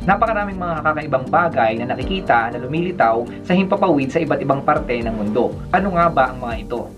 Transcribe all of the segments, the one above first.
Napakaraming mga kakaibang bagay na nakikita na lumilitaw sa himpapawid sa iba't ibang parte ng mundo. Ano nga ba ang mga ito?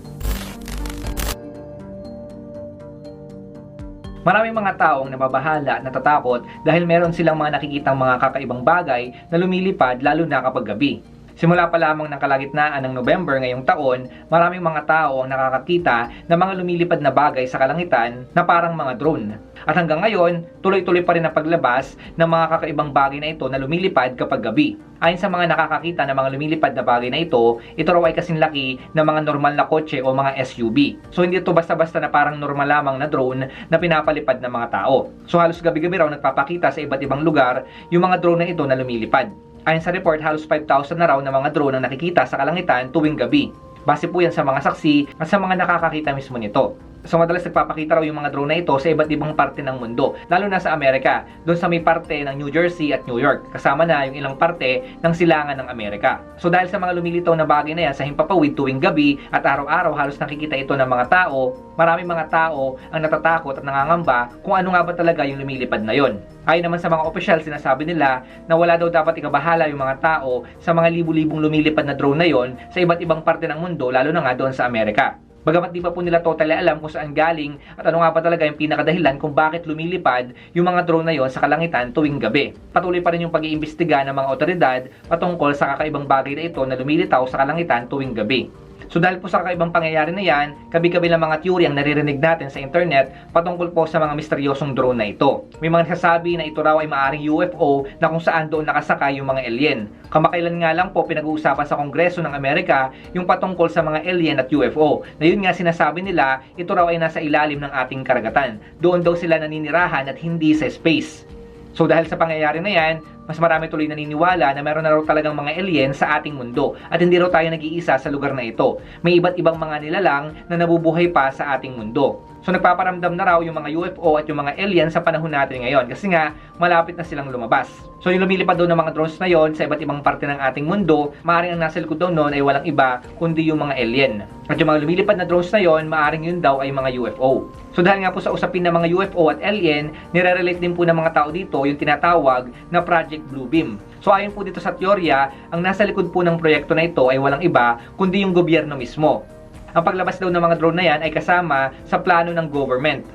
Maraming mga taong nababahala, natatakot dahil meron silang mga nakikitang mga kakaibang bagay na lumilipad lalo na kapag gabi. Simula pa lamang ng kalagitnaan ng November ngayong taon, maraming mga tao ang nakakakita ng mga lumilipad na bagay sa kalangitan na parang mga drone. At hanggang ngayon, tuloy-tuloy pa rin ang paglabas ng mga kakaibang bagay na ito na lumilipad kapag gabi. Ayon sa mga nakakakita ng mga lumilipad na bagay na ito, ito raw ay kasing laki ng mga normal na kotse o mga SUV. So hindi ito basta-basta na parang normal lamang na drone na pinapalipad ng mga tao. So halos gabi-gabi raw nagpapakita sa iba't ibang lugar yung mga drone na ito na lumilipad. Ayon sa report, halos 5,000 na raw na mga drone ang nakikita sa kalangitan tuwing gabi. Base po yan sa mga saksi at sa mga nakakakita mismo nito. So madalas nagpapakita raw yung mga drone na ito sa iba't ibang parte ng mundo, lalo na sa Amerika, doon sa may parte ng New Jersey at New York, kasama na yung ilang parte ng silangan ng Amerika. So dahil sa mga lumilitaw na bagay na yan sa himpapawid tuwing gabi at araw-araw halos nakikita ito ng mga tao, maraming mga tao ang natatakot at nangangamba kung ano nga ba talaga yung lumilipad na yon. Ayon naman sa mga opisyal, sinasabi nila na wala daw dapat ikabahala yung mga tao sa mga libu-libong lumilipad na drone na yon sa iba't ibang parte ng mundo, lalo na nga doon sa Amerika. Bagamat di pa po nila totally alam kung saan galing at ano nga ba talaga yung pinakadahilan kung bakit lumilipad yung mga drone na yon sa kalangitan tuwing gabi. Patuloy pa rin yung pag-iimbestiga ng mga otoridad patungkol sa kakaibang bagay na ito na lumilitaw sa kalangitan tuwing gabi. So dahil po sa kakaibang pangyayari na yan, kabi-kabi lang mga theory ang naririnig natin sa internet patungkol po sa mga misteryosong drone na ito. May mga nagsasabi na ito raw ay maaring UFO na kung saan doon nakasakay yung mga alien. Kamakailan nga lang po pinag-uusapan sa Kongreso ng Amerika yung patungkol sa mga alien at UFO. Na yun nga sinasabi nila, ito raw ay nasa ilalim ng ating karagatan. Doon daw sila naninirahan at hindi sa space. So dahil sa pangyayari na yan, mas marami tuloy naniniwala na meron na raw talagang mga alien sa ating mundo at hindi raw tayo nag-iisa sa lugar na ito. May iba't ibang mga nilalang na nabubuhay pa sa ating mundo. So nagpaparamdam na raw yung mga UFO at yung mga alien sa panahon natin ngayon kasi nga malapit na silang lumabas. So yung lumilipad daw ng mga drones na yon sa iba't ibang parte ng ating mundo, maaaring ang nasa likod daw noon ay walang iba kundi yung mga alien. At yung mga lumilipad na drones na yon, maaaring yun daw ay mga UFO. So dahil nga po sa usapin ng mga UFO at alien, nire-relate din po ng mga tao dito yung tinatawag na Project Bluebeam. So ayon po dito sa teorya, ang nasa likod po ng proyekto na ito ay walang iba kundi yung gobyerno mismo. Ang paglabas daw ng mga drone na yan ay kasama sa plano ng government.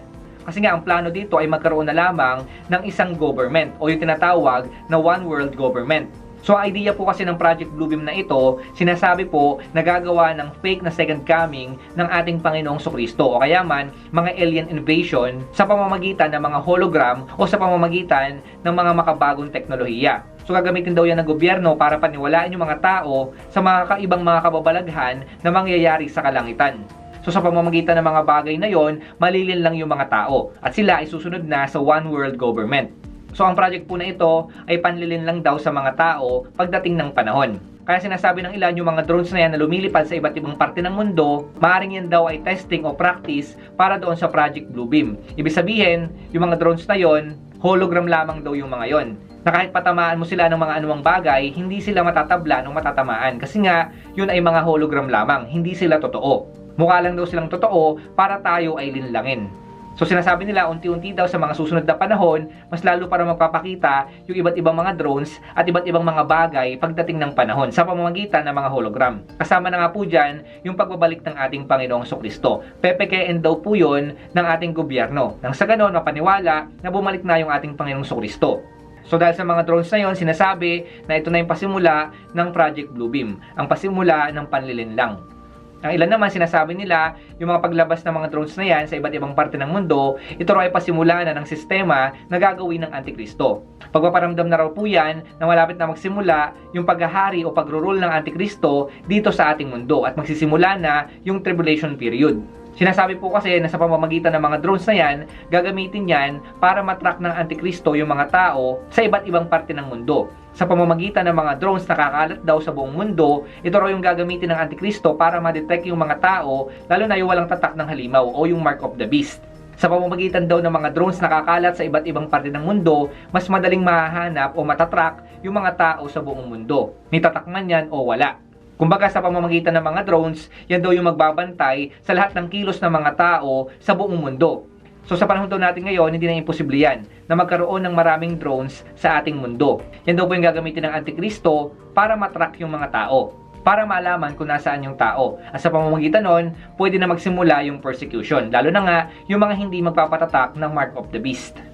Kasi nga ang plano dito ay magkaroon na lamang ng isang government o yung tinatawag na one world government. So idea po kasi ng Project Bluebeam na ito, sinasabi po na gagawa ng fake na second coming ng ating Panginoong Sokristo o kaya man mga alien invasion sa pamamagitan ng mga hologram o sa pamamagitan ng mga makabagong teknolohiya. So gagamitin daw yan ng gobyerno para paniwalaan yung mga tao sa mga kaibang mga kababalaghan na mangyayari sa kalangitan. So sa pamamagitan ng mga bagay na yon, malilin lang yung mga tao at sila ay susunod na sa one world government. So ang project po na ito ay panlilin lang daw sa mga tao pagdating ng panahon. Kaya sinasabi ng ilan yung mga drones na yan na lumilipad sa iba't ibang parte ng mundo, maaaring yan daw ay testing o practice para doon sa Project Bluebeam. Ibig sabihin, yung mga drones na yon, hologram lamang daw yung mga yon na kahit patamaan mo sila ng mga anumang bagay, hindi sila matatabla ng matatamaan. Kasi nga, yun ay mga hologram lamang, hindi sila totoo. Mukha lang daw silang totoo para tayo ay linlangin. So sinasabi nila unti-unti daw sa mga susunod na panahon, mas lalo para magpapakita yung iba't ibang mga drones at iba't ibang mga bagay pagdating ng panahon sa pamamagitan ng mga hologram. Kasama na nga po dyan yung pagbabalik ng ating Panginoong Sokristo. Pepekein daw po yun ng ating gobyerno. Nang sa ganon, mapaniwala na bumalik na yung ating Panginoong Sokristo. So dahil sa mga drones na yon, sinasabi na ito na yung pasimula ng Project Bluebeam, ang pasimula ng panlilinlang. Ang ilan naman sinasabi nila, yung mga paglabas ng mga drones na yan sa iba't ibang parte ng mundo, ito raw ay pasimula na ng sistema na gagawin ng Antikristo. Pagpaparamdam na raw po yan na malapit na magsimula yung paghahari o pagrurule ng Antikristo dito sa ating mundo at magsisimula na yung tribulation period. Sinasabi po kasi na sa pamamagitan ng mga drones na yan, gagamitin yan para matrack ng Antikristo yung mga tao sa iba't ibang parte ng mundo sa pamamagitan ng mga drones na kakalat daw sa buong mundo, ito raw yung gagamitin ng Antikristo para ma-detect yung mga tao, lalo na yung walang tatak ng halimaw o yung mark of the beast. Sa pamamagitan daw ng mga drones na kakalat sa iba't ibang parte ng mundo, mas madaling mahahanap o matatrack yung mga tao sa buong mundo. May tatak man yan o wala. Kumbaga sa pamamagitan ng mga drones, yan daw yung magbabantay sa lahat ng kilos ng mga tao sa buong mundo. So sa panahon daw natin ngayon, hindi na imposible yan na magkaroon ng maraming drones sa ating mundo. Yan daw po yung gagamitin ng Antikristo para matrack yung mga tao para malaman kung nasaan yung tao. At sa pamamagitan nun, pwede na magsimula yung persecution. Lalo na nga, yung mga hindi magpapatatak ng Mark of the Beast.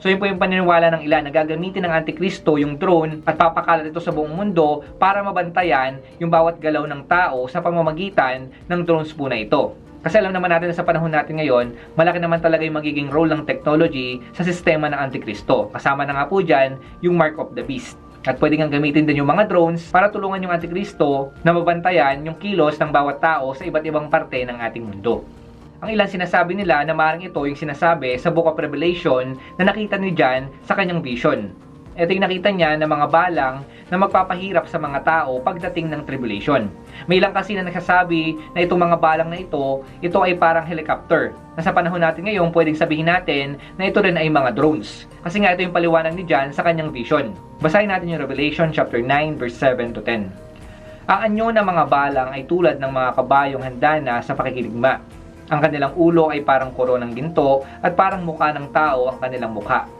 So yun po yung paniniwala ng ilan na gagamitin ng Antikristo yung drone at papakalat ito sa buong mundo para mabantayan yung bawat galaw ng tao sa pamamagitan ng drones po na ito. Kasi alam naman natin na sa panahon natin ngayon, malaki naman talaga yung magiging role ng technology sa sistema ng Antikristo. Kasama na nga po dyan yung Mark of the Beast. At pwede nga gamitin din yung mga drones para tulungan yung Antikristo na mabantayan yung kilos ng bawat tao sa iba't ibang parte ng ating mundo. Ang ilan sinasabi nila na maaaring ito yung sinasabi sa Book of Revelation na nakita ni John sa kanyang vision. Ito yung nakita niya na mga balang na magpapahirap sa mga tao pagdating ng tribulation. May ilang kasi na nagsasabi na itong mga balang na ito, ito ay parang helicopter. Na sa panahon natin ngayon, pwedeng sabihin natin na ito rin ay mga drones. Kasi nga ito yung paliwanag ni John sa kanyang vision. Basahin natin yung Revelation chapter 9 verse 7 to 10. Ang anyo ng mga balang ay tulad ng mga kabayong handa na sa pakikiligma. Ang kanilang ulo ay parang koronang ginto at parang mukha ng tao ang kanilang mukha.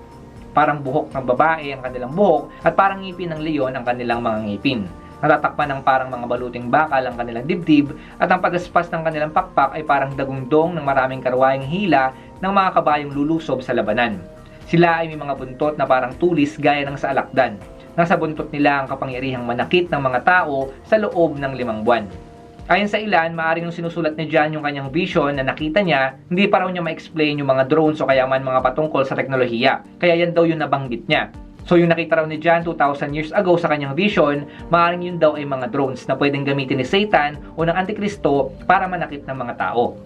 Parang buhok ng babae ang kanilang buhok at parang ngipin ng leon ang kanilang mga ngipin. Natatakpan ng parang mga baluting bakal ang kanilang dibdib at ang pagaspas ng kanilang pakpak ay parang dagundong ng maraming karwayang hila ng mga kabayong lulusob sa labanan. Sila ay may mga buntot na parang tulis gaya ng sa alakdan. Nasa buntot nila ang kapangyarihang manakit ng mga tao sa loob ng limang buwan. Ayon sa ilan, maaaring yung sinusulat ni John yung kanyang vision na nakita niya, hindi pa raw niya ma-explain yung mga drones o kaya man mga patungkol sa teknolohiya. Kaya yan daw yung nabanggit niya. So yung nakita raw ni John 2,000 years ago sa kanyang vision, maaaring yun daw ay mga drones na pwedeng gamitin ni Satan o ng Antikristo para manakit ng mga tao.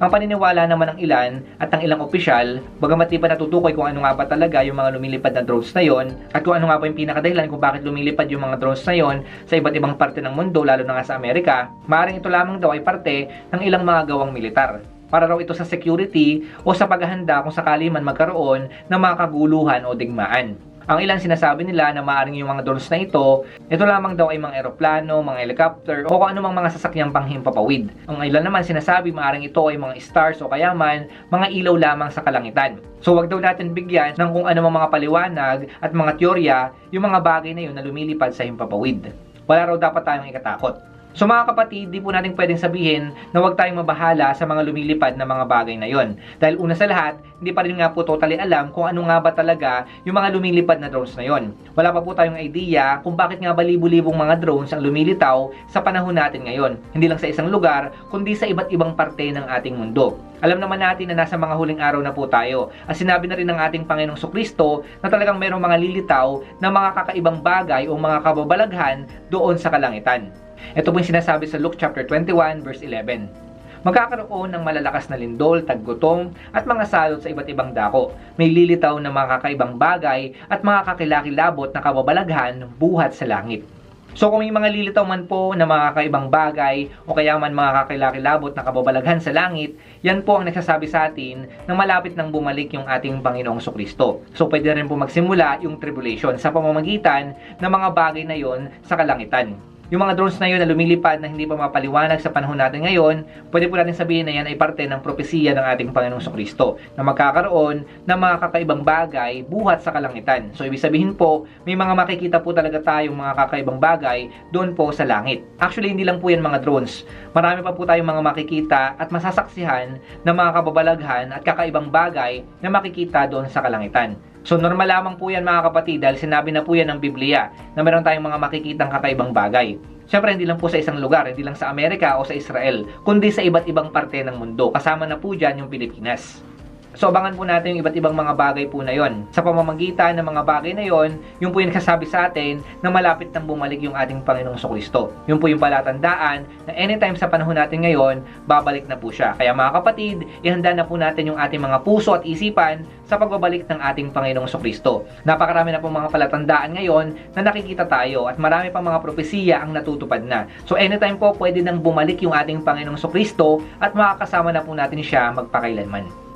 Ang paniniwala naman ng ilan at ng ilang opisyal, bagamat di pa natutukoy kung ano nga ba talaga yung mga lumilipad na drones na yon at kung ano nga ba yung pinakadahilan kung bakit lumilipad yung mga drones na yon sa iba't ibang parte ng mundo, lalo na nga sa Amerika, maaaring ito lamang daw ay parte ng ilang mga gawang militar para raw ito sa security o sa paghahanda kung sakali man magkaroon ng mga kaguluhan o digmaan. Ang ilan sinasabi nila na maaaring yung mga drones na ito, ito lamang daw ay mga eroplano, mga helicopter, o kung anumang mga sasakyang panghimpapawid. Ang ilan naman sinasabi maaaring ito ay mga stars o kaya man mga ilaw lamang sa kalangitan. So wag daw natin bigyan ng kung anumang mga paliwanag at mga teorya yung mga bagay na yun na lumilipad sa himpapawid. Wala raw dapat tayong ikatakot. So mga kapatid, di po natin pwedeng sabihin na huwag tayong mabahala sa mga lumilipad na mga bagay na yon. Dahil una sa lahat, hindi pa rin nga po totally alam kung ano nga ba talaga yung mga lumilipad na drones na yon. Wala pa po tayong idea kung bakit nga ba libu-libong mga drones ang lumilitaw sa panahon natin ngayon. Hindi lang sa isang lugar, kundi sa iba't ibang parte ng ating mundo. Alam naman natin na nasa mga huling araw na po tayo. At sinabi na rin ng ating Panginoong Sokristo na talagang mayroong mga lilitaw na mga kakaibang bagay o mga kababalaghan doon sa kalangitan. Ito po yung sinasabi sa Luke chapter 21 verse 11. Magkakaroon ng malalakas na lindol, taggutom, at mga salot sa iba't ibang dako. May lilitaw na mga kakaibang bagay at mga kakilakilabot na kababalaghan buhat sa langit. So kung may mga lilitaw man po na mga kakaibang bagay o kaya man mga kakilakilabot na kababalaghan sa langit, yan po ang nagsasabi sa atin na malapit nang bumalik yung ating Panginoong Sokristo. So pwede rin po magsimula yung tribulation sa pamamagitan ng mga bagay na yon sa kalangitan. Yung mga drones na yun na lumilipad na hindi pa mapaliwanag sa panahon natin ngayon, pwede po natin sabihin na yan ay parte ng propesiya ng ating Panginoong Kristo na magkakaroon ng mga kakaibang bagay buhat sa kalangitan. So ibig sabihin po, may mga makikita po talaga tayong mga kakaibang bagay doon po sa langit. Actually, hindi lang po yan mga drones. Marami pa po tayong mga makikita at masasaksihan ng mga kababalaghan at kakaibang bagay na makikita doon sa kalangitan. So normal lamang po yan mga kapatid dahil sinabi na po yan ng Biblia na meron tayong mga makikitang kakaibang bagay. Siyempre hindi lang po sa isang lugar, hindi lang sa Amerika o sa Israel, kundi sa iba't ibang parte ng mundo. Kasama na po dyan yung Pilipinas. So abangan po natin yung iba't ibang mga bagay po na yon. Sa pamamagitan ng mga bagay na yon, yung po yung nagsasabi sa atin na malapit nang bumalik yung ating Panginoong Kristo. Yun po yung palatandaan na anytime sa panahon natin ngayon, babalik na po siya. Kaya mga kapatid, ihanda na po natin yung ating mga puso at isipan sa pagbabalik ng ating Panginoong Kristo. Napakarami na po mga palatandaan ngayon na nakikita tayo at marami pang mga propesiya ang natutupad na. So anytime po pwede nang bumalik yung ating Panginoong Kristo at makakasama na po natin siya magpakailanman.